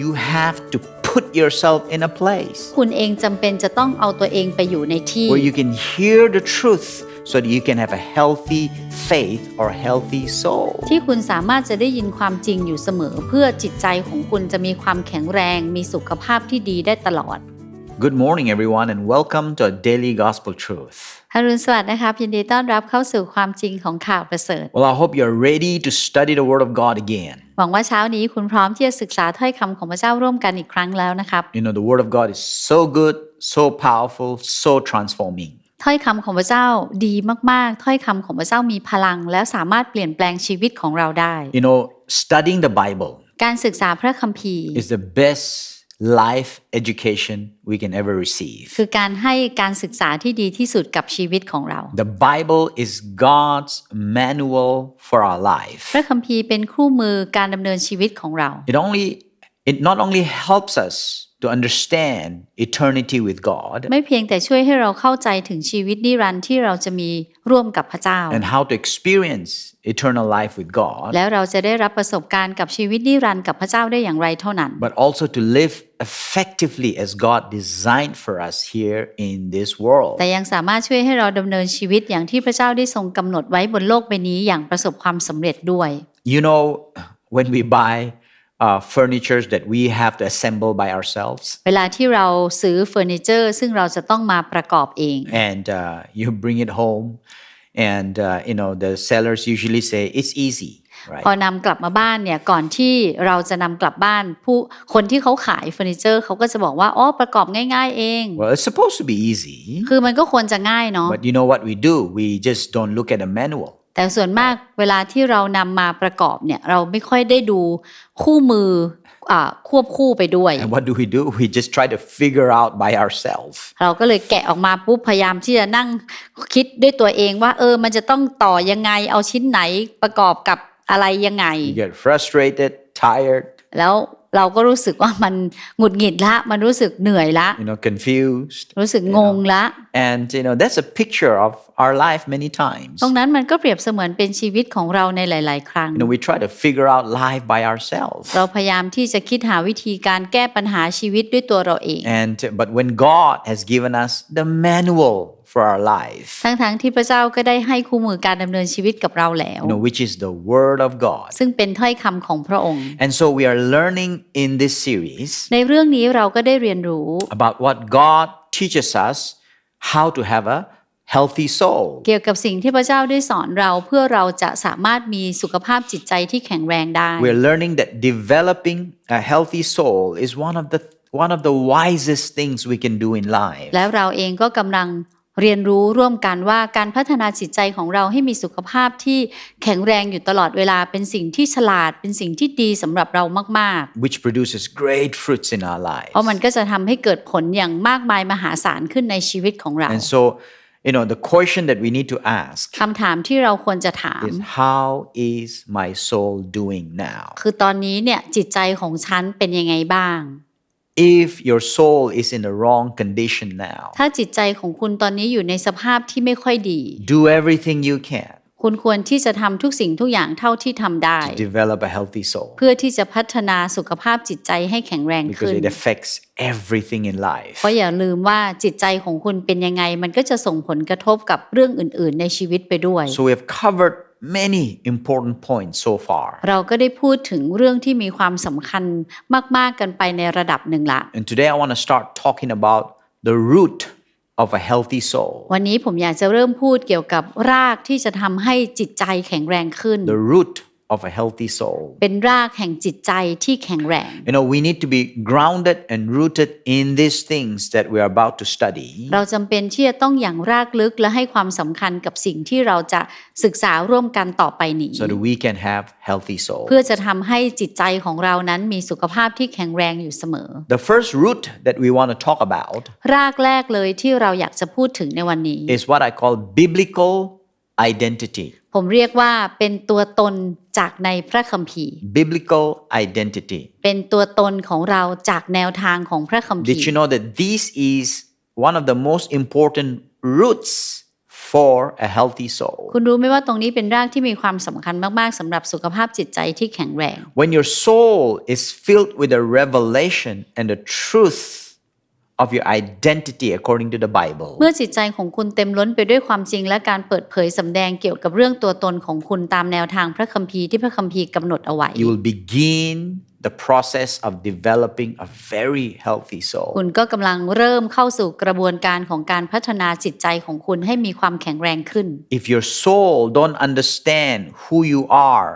you have to put yourself in a place คุณเองจำเป็นจะต้องเอาตัวเองไปอยู่ในที่ where you can hear the truth so that you can have a healthy faith or healthy soul. ที่คุณสามารถจะได้ยินความจริงอยู่เสมอ เพื่อจิตใจของคุณจะมีความแข็งแรง มีสุขภาพที่ดีได้ตลอด Good morning, everyone, and welcome to a daily gospel truth. ฮารุนสวัสดีนะครับยินดีต้อนรับเข้าสู่ความจริงของข่าวประเสริฐ Well, I hope you're ready to study the Word of God again. หวังว่าเช้านี้คุณพร้อมที่จะศึกษาถ้อยคำของพระเจ้าร่วมกันอีกครั้งแล้วนะครับ You know, the Word of God is so good, so powerful, so transforming. ถ้อยคำของพระเจ้าดีมากๆ ถ้อยคำของพระเจ้ามีพลัง และสามารถเปลี่ยนแปลงชีวิตของเราได้ You know, studying the Bible การศึกษาพระคัมภีร์ is the best life education we can ever receive. คือการให้การศึกษาที่ดีที่สุดกับชีวิตของเรา The Bible is God's manual for our life. พระคัมภีร์เป็นคู่มือการดำเนินชีวิตของเรา It only it not only helps us to understand eternity with God ไม่เพียงแต่ช่วยให้เราเข้าใจถึงชีวิตนิรันดร์ที่เราจะมีร่วมกับพระเจ้า and how to experience eternal life with God, แล้วเราจะได้รับประสบการณ์กับชีวิตนิรันดร์กับพระเจ้าได้อย่างไรเท่านั้น but also to live effectively as God designed for us here in this world. แต่ยังสามารถช่วยให้เราดำเนินชีวิตอย่างที่พระเจ้าได้ทรงกำหนดไว้บนโลกใบนี้อย่างประสบความสำเร็จด้วย You know, when we buy uh, furnitures that we have to assemble by ourselves, เวลาที่เราซื้อเฟอร์นิเจอร์ ซึ่งเราจะต้องมาประกอบเอง and uh, you bring it home, and uh, you know the sellers usually say it's easy, right? พอนำกลับมาบ้านเนี่ยก่อนที่เราจะนำกลับบ้าน ผู้คนที่เขาขายเฟอร์นิเจอร์เขาก็จะบอกว่าอ๋อประกอบง่ายๆเอง Well, it's supposed to be easy, คือมันก็ควรจะง่ายเนาะ but you know what we do? We just don't look at the manual. แต่ส่วนมากเวลาที่เรานำมาประกอบเนี่ยเราไม่ค่อยได้ดูคู่มืออ่าควบคู่ไปด้วย And what do we do? We just try to figure out by ourselves. เราก็เลยแกะออกมาปุ๊บพยายามที่จะนั่งคิดด้วยตัวเองว่าเออมันจะต้องต่อยังไงเอาชิ้นไหนประกอบกับอะไรยังไง You get frustrated, tired, แล้ว เราก็รู้สึกว่ามันหงุดหงิดละมันรู้สึกเหนื่อยละ you know, confused. รู้สึกงงละ And you know, that's a picture of our life many times. ตรงนั้นมันก็เปรียบเสมือนเป็นชีวิตของเราในหลาย ๆ ครั้ง You know, we try to figure out life by ourselves. เราพยายามที่จะคิดหาวิธีการแก้ปัญหาชีวิตด้วยตัวเราเอง And but when God has given us the manual for our life, ทั้ง ๆ ที่พระเจ้าก็ได้ให้คู่มือการดำเนินชีวิตกับเราแล้ว you know, which is the Word of God. ซึ่งเป็นถ้อยคำของพระองค์ And so we are learning in this series ในเรื่องนี้เราก็ได้เรียนรู้ about what God teaches us how to have a healthy soul. เกี่ยวกับสิ่งที่พระเจ้าได้สอนเราเพื่อเราจะสามารถมีสุขภาพจิตใจที่แข็งแรงได้ We're learning that developing a healthy soul is one of the one of the wisest things we can do in life. แล้วเราเองก็กำลัง เรียนรู้ร่วมกันว่าการพัฒนาจิตใจของเราให้มีสุขภาพที่แข็งแรงอยู่ตลอดเวลาเป็นสิ่งที่ฉลาดเป็นสิ่งที่ดีสำหรับเรามาก which produces great fruits in our ๆ lives. เพราะมันก็จะทำให้เกิดผลอย่างมากมายมหาศาลขึ้นในชีวิตของเรา And so, you know, the question that we need to ask คำถามที่เราควรจะถาม is how is my soul doing now? คือตอนนี้เนี่ยจิตใจของฉันเป็นยังไงบ้าง If your soul is in the wrong condition now, ถ้าจิตใจของคุณตอนนี้อยู่ในสภาพที่ไม่ค่อยดี do everything you can คุณควรที่จะทำทุกสิ่งทุกอย่างเท่าที่ทำได้ to develop a healthy soul เพื่อที่จะพัฒนาสุขภาพจิตใจให้แข็งแรง because ขึ้น it affects everything in life. เพราะอย่าลืมว่าจิตใจของคุณเป็นยังไง มันก็จะส่งผลกระทบกับเรื่องอื่น ๆ ในชีวิตไปด้วย So we have covered many important points so far. เราก็ได้พูดถึงเรื่องที่มีความสำคัญมาก ๆ กันไปในระดับหนึ่งละ And today I want to start talking about the root of a healthy soul. วันนี้ผมอยากจะเริ่มพูดเกี่ยวกับรากที่จะทำให้จิตใจแข็งแรงขึ้น The root of a healthy soul. เป็นรากแห่งจิตใจที่แข็งแรง You know, we need to be grounded and rooted in these things that we are about to study เราจำเป็นที่จะต้องอย่างรากลึกและให้ความสำคัญกับสิ่งที่เราจะศึกษาร่วมกันต่อไปนี้ so that we can have healthy soul. เพื่อจะทำให้จิตใจของเรานั้นมีสุขภาพที่แข็งแรงอยู่เสมอ The first root that we want to talk about รากแรกเลยที่เราอยากจะพูดถึงในวันนี้ is what I call biblical identity. ผมเรียกว่าเป็นตัวตนจากในพระคัมภีร์ Biblical identity. เป็นตัวตนของเราจากแนวทางของพระคัมภี Did ร์ you know that this is one of the most important roots for a healthy soul. คุณรู้ไหมว่าตรงนี้เป็นรากที่มีความสำคัญมาก ๆสำหรับสุขภาพจิตใจที่แข็งแรง When your soul is filled with the revelation and the truth of your identity according to the Bible, เมื่อจิตใจของคุณเต็มล้นไปด้วยความจริงและการเปิดเผยสำแดงเกี่ยวกับเรื่องตัวตนของคุณตามแนวทางพระคัมภีร์ที่พระคัมภีร์กำหนดเอาไว้ you will begin the process of developing a very healthy soul. คุณก็กำลังเริ่มเข้าสู่กระบวนการของการพัฒนาจิตใจของคุณให้มีความแข็งแรงขึ้น If your soul don't understand who you are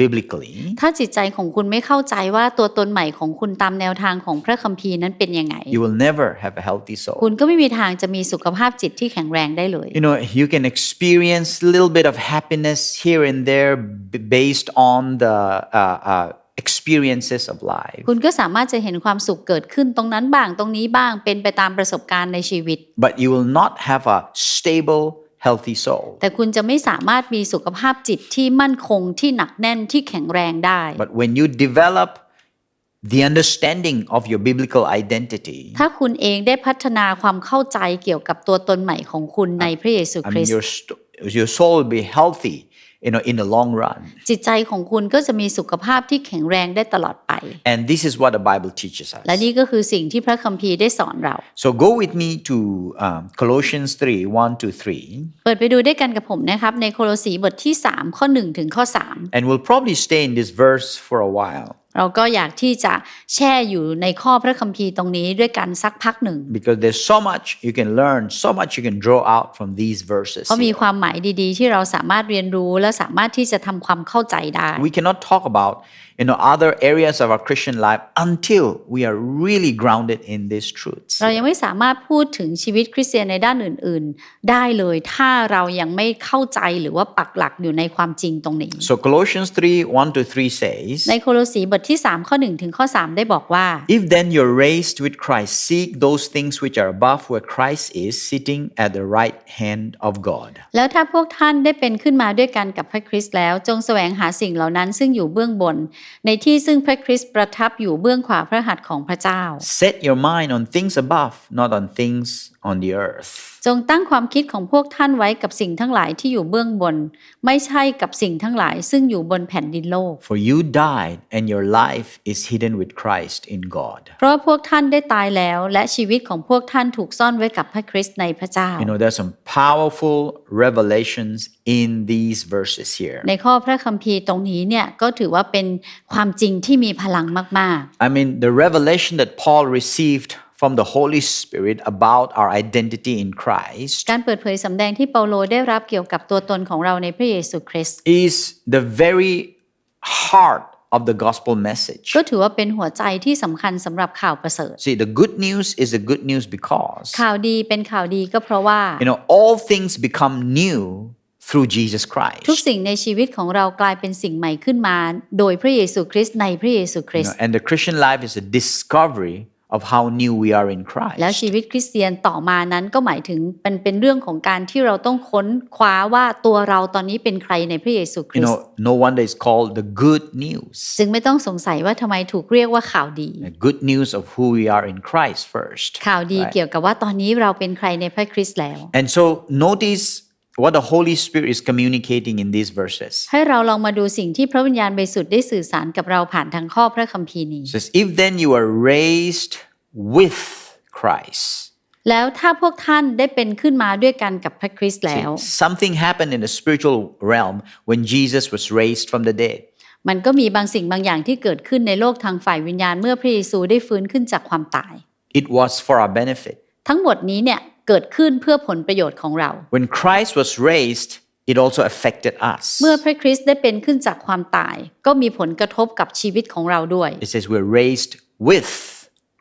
biblically, ถ้าจิตใจของคุณไม่เข้าใจว่าตัวตนใหม่ของคุณตามแนวทางของพระคัมภีร์นั้นเป็นยังไง you will never have a healthy คุ soul. ณก็ไม่มีทางจะมีสุขภาพจิตที่แข็งแรงได้เลย You know, you can experience a little bit of happiness here and there b- based on the uh, uh, experiences of life. คุณก็สามารถจะเห็นความสุขเกิดขึ้นตรงนั้นบ้างตรงนี้บ้างเป็นไปตามประสบการณ์ในชีวิต But you will not have a stable, healthy soul. แต่คุณจะไม่สามารถมีสุขภาพจิตที่มั่นคงที่หนักแน่นที่แข็งแรงได้ But when you develop the understanding of your biblical identity, ถ้าคุณเองได้พัฒนาความเข้าใจเกี่ยวกับตัวตนใหม่ของคุณในพระเยซู I คริ mean, สต์ your, st- your soul will be healthy, you know, in the long run. จิตใจของคุณก็จะมีสุขภาพที่แข็งแรงได้ตลอดไป And this is what the Bible teaches และ us. นี่ก็คือสิ่งที่พระคัมภีร์ได้สอนเรา So go with me to um, Colossians 3 1 to 3. เปิดไปดูด้วยกันกับผมนะครับ ในโคโลสีบทที่ 3 ข้อ 1 ถึงข้อ 3 And we'll probably stay in this verse for a while เราก็อยากที่จะแช่อยู่ในข้อพระคัมภีร์ตรงนี้ด้วยกันสักพักหนึ่ง because there's so much you can learn, so much you can draw out from these verses. เพราะมี here. ความหมายดีๆ ที่เราสามารถเรียนรู้และสามารถที่จะทำความเข้าใจได้ We cannot talk about you know other areas of our Christian life until we are really grounded in these truths. เรายังไม่สามารถพูดถึงชีวิตคริสเตียนในด้านอื่น ๆ ได้เลย ถ้าเรายังไม่เข้าใจหรือว่าปักหลักอยู่ในความจริงตรงนี้ So Colossians 3 1 to 3 says, ในโคโลสีบทที่ 3 ข้อ 1 ถึงข้อ 3 ได้บอกว่า If then you're raised with Christ, seek those things which are above where Christ is sitting at the right hand of God. แล้วถ้าพวกท่านได้เป็นขึ้นมาด้วยกันกับพระคริสต์แล้ว จงแสวงหาสิ่งเหล่านั้นซึ่งอยู่เบื้องบน ในที่ซึ่งพระคริสต์ประทับอยู่เบื้องขวาพระหัตถ์ของพระเจ้า Set your mind on things above, not on things on the earth. จงตั้งความคิดของพวกท่านไว้กับสิ่งทั้งหลายที่อยู่เบื้องบน ไม่ใช่กับสิ่งทั้งหลายซึ่งอยู่บนแผ่นดินโลก For you died, and your life is hidden with Christ in God. เพราะว่าพวกท่านได้ตายแล้ว และชีวิตของพวกท่านถูกซ่อนไว้กับพระคริสต์ในพระเจ้า You know, there's some powerful revelations in these verses here. ในข้อพระคัมภีร์ตรงนี้เนี่ยก็ถือว่าเป็นความจริงที่มีพลังมาก I mean, the revelation that Paul received from the Holy Spirit about our identity in Christ ๆ การเปิดเผยสำแดงที่เปาโลได้รับเกี่ยวกับตัวตนของเราในพระเยซูคริสต์ is the very heart of the gospel message. ก็ถือว่าเป็นหัวใจที่สำคัญสำหรับข่าวประเสริฐ See, the good news is the good news because, ข่าวดีเป็นข่าวดีก็เพราะว่า you know, all things become new through Jesus ทุก Christ. สิ่งในชีวิตของเรากลายเป็นสิ่งใหม่ขึ้นมา โดยพระเยซูคริสต์ในพระเยซูคริ You ส know, ต์ and the Christian life is a discovery of how new we are in แล้ว Christ. ชีวิตคริสเตียนต่อมานั้นก็หมายถึงเป็นเป็นเรื่องของการที่เราต้องค้นคว้าว่าตัวเราตอนนี้เป็นใครในพระเยซูค You ริสต์ know, no wonder it's called the good news. จึงไม่ต้องสงสัยว่าทำไมถูกเรียกว่าข่าวดี The good news of who we are in Christ first. ข่าวดี right? เกี่ยวกับว่าตอนนี้เราเป็นใครในพระคริสต์แล้ว And so notice what the Holy Spirit is communicating in these verses. ให้เราลองมาดูสิ่งที่พระวิญญาณบริสุทธิ์ได้สื่อสารกับเราผ่านทางข้อพระคัมภีร์นี้ It says, If then you are raised with Christ. แล้วถ้าพวกท่านได้เป็นขึ้นมาด้วยกันกับพระคริสต์แล้ว Something happened in the spiritual realm when Jesus was raised from the dead. มันก็มีบางสิ่งบางอย่างที่เกิดขึ้นในโลกทางฝ่ายวิญญาณเมื่อพระเยซูได้ฟื้นขึ้นจากความตาย It was for our benefit. ทั้งหมดนี้เนี่ยเกิดขึ้นเพื่อผลประโยชน์ของเรา When Christ was raised, it also affected us. เมื่อพระคริสต์ได้เป็นขึ้นจากความตาย ก็มีผลกระทบกับชีวิตของเราด้วย It says we're raised with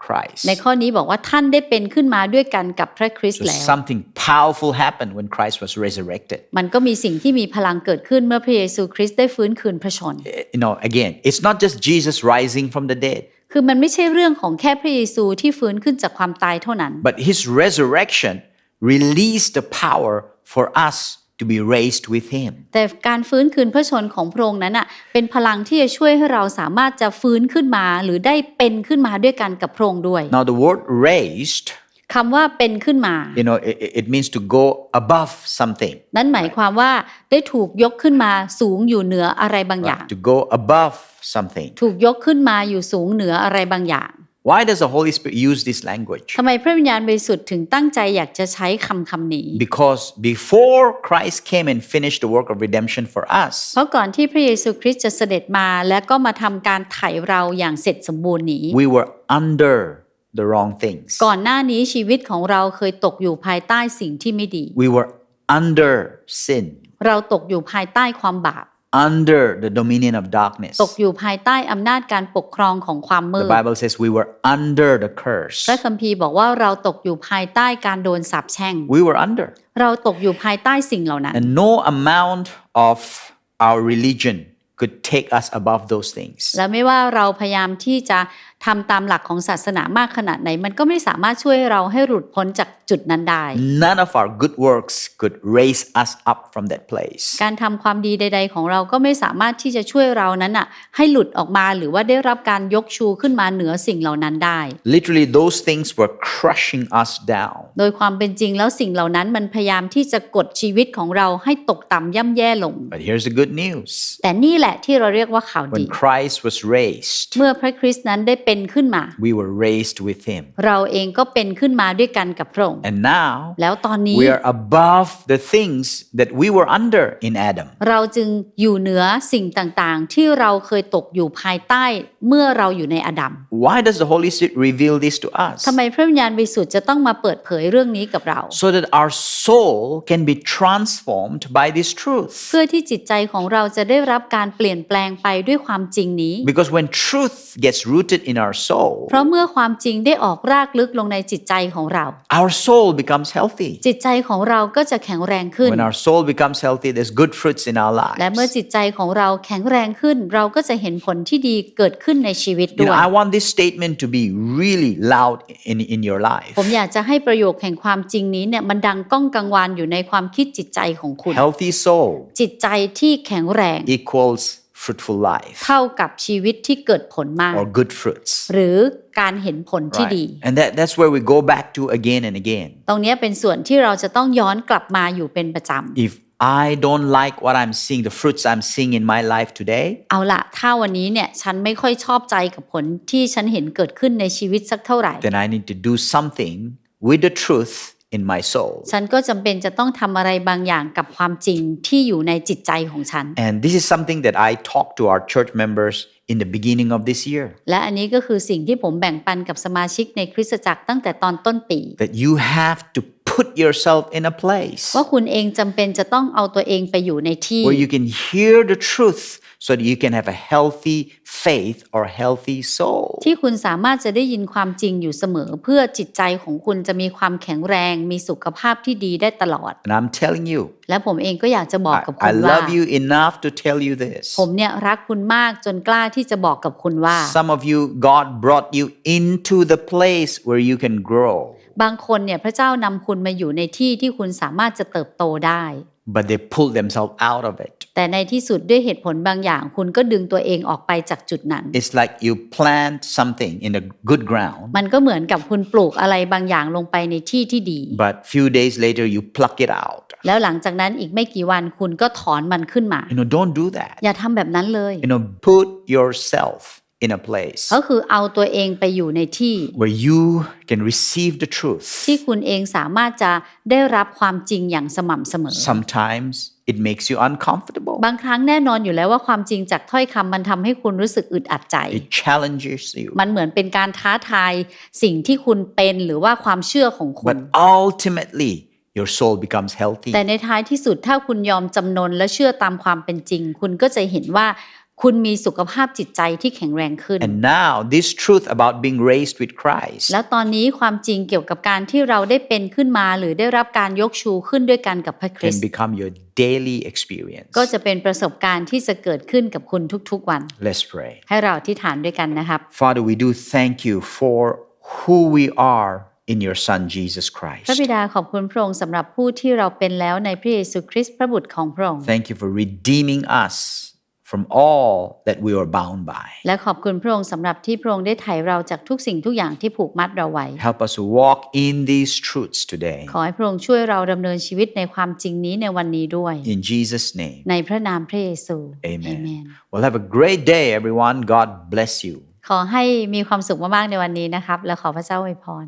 Christ. ในข้อนี้บอกว่าท่านได้เป็นขึ้นมาด้วยกันกับพระคริสต์ So แล้ว something powerful happened when Christ was resurrected. มันก็มีสิ่งที่มีพลังเกิดขึ้นเมื่อพระเยซูคริสต์ได้ฟื้นคืนพระชน You know, again, it's not just Jesus rising from the dead, คือมันไม่ใช่เรื่องของแค่พระเยซูที่ฟื้นขึ้นจากความตายเท่านั้น but his resurrection released the power for us to be raised with him. แต่การฟื้นคืนพระชนของพระองค์นั้นอะเป็นพลังที่จะช่วยให้เราสามารถจะฟื้นขึ้นมาหรือได้เป็นขึ้นมาด้วยกันกับพระองค์ด้วย Now, the word raised คำว่าเป็นขึ้นมา You know, it, it means to go above something, นั่นหมายความว่าได้ถูกยกขึ้นมาสูงอยู่เหนืออะไรบางอย่าง to go above something. ถูกยกขึ้นมาอยู่สูงเหนืออะไรบางอย่าง Why does the Holy Spirit use this language? ทำไมพระวิญญาณบริสุทธิ์ถึงตั้งใจอยากจะใช้คำคำนี้ Because before Christ came and finished the work of redemption for us, เพราะก่อนที่พระเยซูคริสต์จะเสด็จมาและก็มาทำการไถ่เราอย่างเสร็จสมบูรณ์นี้ we were under the wrong things. ก่อนหน้านี้ชีวิตของเราเคยตกอยู่ภายใต้สิ่งที่ไม่ดี We were under sin, เราตกอยู่ภายใต้ความบาป under the dominion of darkness. ตกอยู่ภายใต้อำนาจการปกครองของความมื The ด Bible says we were under the curse. พระคัมภีร์บอกว่าเราตกอยู่ภายใต้การโดนสาปแช่ง We were under. เราตกอยู่ภายใต้สิ่งเหล่านั้น And no amount of our religion could take us above those things. และไม่ว่าเราพยายามที่จะ ทำตามหลักของศาสนามากขนาดไหน มันก็ไม่สามารถช่วยเราให้หลุดพ้นจากจุดนั้นได้ None of our good works could raise us up from that place. การทำความดีใด ๆ ของเราก็ไม่สามารถที่จะช่วยเรานั้นอะให้หลุดออกมาหรือว่าได้รับการยกชูขึ้นมาเหนือสิ่งเหล่านั้นได้ Literally, those things were crushing us down. โดยความเป็นจริงแล้วสิ่งเหล่านั้นมันพยายามที่จะกดชีวิตของเราให้ตกต่ำย่ำแย่ลง But here's the good news แต่นี่แหละที่เราเรียกว่าข่าวดี when Christ was raised, เมื่อพระคริสต์นั้นได้เป็นขึ้นมา we were raised with him. เราเองก็เป็นขึ้นมาด้วยกันกับพระองค์ And now, แล้วตอนนี้ we are above the things that we were under in Adam. เราจึงอยู่เหนือสิ่งต่างๆ ที่เราเคยตกอยู่ภายใต้เมื่อเราอยู่ในอดัม Why does the Holy Spirit reveal this to us? ทำไมพระวิญญาณบริสุทธิ์จะต้องมาเปิดเผยเรื่องนี้กับเรา So that our soul can be transformed by this truth. เพื่อที่จิตใจของเราจะได้รับการเปลี่ยนแปลงไปด้วยความจริงนี้ Because when truth gets rooted in our soul, เพราะเมื่อความจริงได้ออกรากลึกลงในจิตใจของเรา our soul becomes healthy. จิตใจของเราก็จะแข็งแรงขึ้น When our soul becomes healthy, there's good fruits in our และเมื่อ lives. จิตใจของเราแข็งแรงขึ้น เราก็จะเห็นผลที่ดีเกิดขึ้นในชีวิต You ด้ว know, ย I want this statement to be really loud in, in your life. ผมอยากจะให้ประโยคแห่งความจริงนี้เนี่ยมันดังก้องกังวานอยู่ในความคิดจิตใจของคุณ Healthy soul จิตใจที่แข็งแรง equals fruitful life เท่ากับชีวิตที่เกิดผลมาก or good fruits. หรือการเห็นผลที่ดี Right? And that, that's where we go back to again and again. ตรงเนี้ยเป็นส่วนที่เราจะต้องย้อนกลับมาอยู่เป็นประจำ If I don't like what I'm seeing, the fruits I'm seeing in my life today, เอาละถ้าวันนี้เนี่ยฉันไม่ค่อยชอบใจกับผลที่ฉันเห็นเกิดขึ้นในชีวิตสักเท่าไหร่ then I need to do something with the truth in my soul. ฉันก็จำเป็นจะต้องทำอะไรบางอย่างกับความจริงที่อยู่ในจิตใจของฉัน And this is something that I talk to our church members in the beginning of this year. และอันนี้ก็คือสิ่งที่ผมแบ่งปันกับสมาชิกในคริสตจักรตั้งแต่ตอนต้นปี That you have to put yourself in a place ว่าคุณเองจำเป็นจะต้องเอาตัวเองไปอยู่ในที่ where you can hear the truth so that you can have a healthy faith or healthy soul. ที่คุณสามารถจะได้ยินความจริงอยู่เสมอ เพื่อจิตใจของคุณจะมีความแข็งแรง มีสุขภาพที่ดีได้ตลอด And I'm telling you, และผมเองก็อยากจะบอก I, กับ I คุณว่า love you enough to tell you this. ผมเนี่ยรักคุณมากจนกล้าที่จะบอกกับคุณว่า Some of you, God brought you into the place where you can grow, บางคนเนี่ยพระเจ้านำคุณมาอยู่ในที่ที่คุณสามารถจะเติบโตได้ but they pulled themselves out of it. แต่ในที่สุดด้วยเหตุผลบางอย่าง คุณก็ดึงตัวเองออกไปจากจุดนั้น It's like you plant something in a good ground, มันก็เหมือนกับคุณปลูกอะไรบางอย่างลงไปในที่ที่ดี but few days later you pluck it out. แล้วหลังจากนั้นอีกไม่กี่วันคุณก็ถอนมันขึ้นมา You know, don't do that. อย่าทำแบบนั้นเลย You know, put yourself in a place ก็คือเอาตัวเองไปอยู่ในที่ where you can receive the truth. ที่คุณเองสามารถจะได้รับความจริงอย่างสม่ำเสมอ Sometimes it makes you uncomfortable. บางครั้งแน่นอนอยู่แล้วว่าความจริงจากถ้อยคำมันทำให้คุณรู้สึกอึดอัดใจ It challenges you. มันเหมือนเป็นการท้าทายสิ่งที่คุณเป็นหรือว่าความเชื่อของคุณ But ultimately, your soul becomes healthy. แต่ในท้ายที่สุดถ้าคุณยอมจำนนและเชื่อตามความเป็นจริง คุณก็จะเห็นว่า คุณมีสุขภาพจิตใจที่แข็งแรงขึ้น And now, this truth about being raised with Christ แล้วตอนนี้ความจริงเกี่ยวกับการที่เราได้เป็นขึ้นมา หรือได้รับการยกชูขึ้นด้วยกันกับพระคริส can ต์ become your daily experience. ก็จะเป็นประสบการณ์ที่จะเกิดขึ้นกับคุณทุกๆวัน Let's pray. ให้เราที่ฐานด้วยกันนะครับ Father, we do thank you for who we are in your Son, Jesus พระ Christ. บิดาขอบคุณพระองค์สำหรับผู้ที่เราเป็นแล้วในพระเยซูคริสต์พระบุตรของพระองค์ Thank you for redeeming us from all that we are bound by. และขอบคุณพระองค์สำหรับที่พระองค์ได้ไถ่เราจากทุกสิ่งทุกอย่างที่ผูกมัดเราไว้ Help us to walk in these truths today. ขอให้พระองค์ช่วยเราดำเนินชีวิตในความจริงนี้ในวันนี้ด้วย In Jesus' name. ในพระนามพระเยซู Amen. Amen. Well, have a great day, everyone. God bless you. ขอให้มีความสุขมากๆในวันนี้นะครับ และขอพระเจ้าอวยพร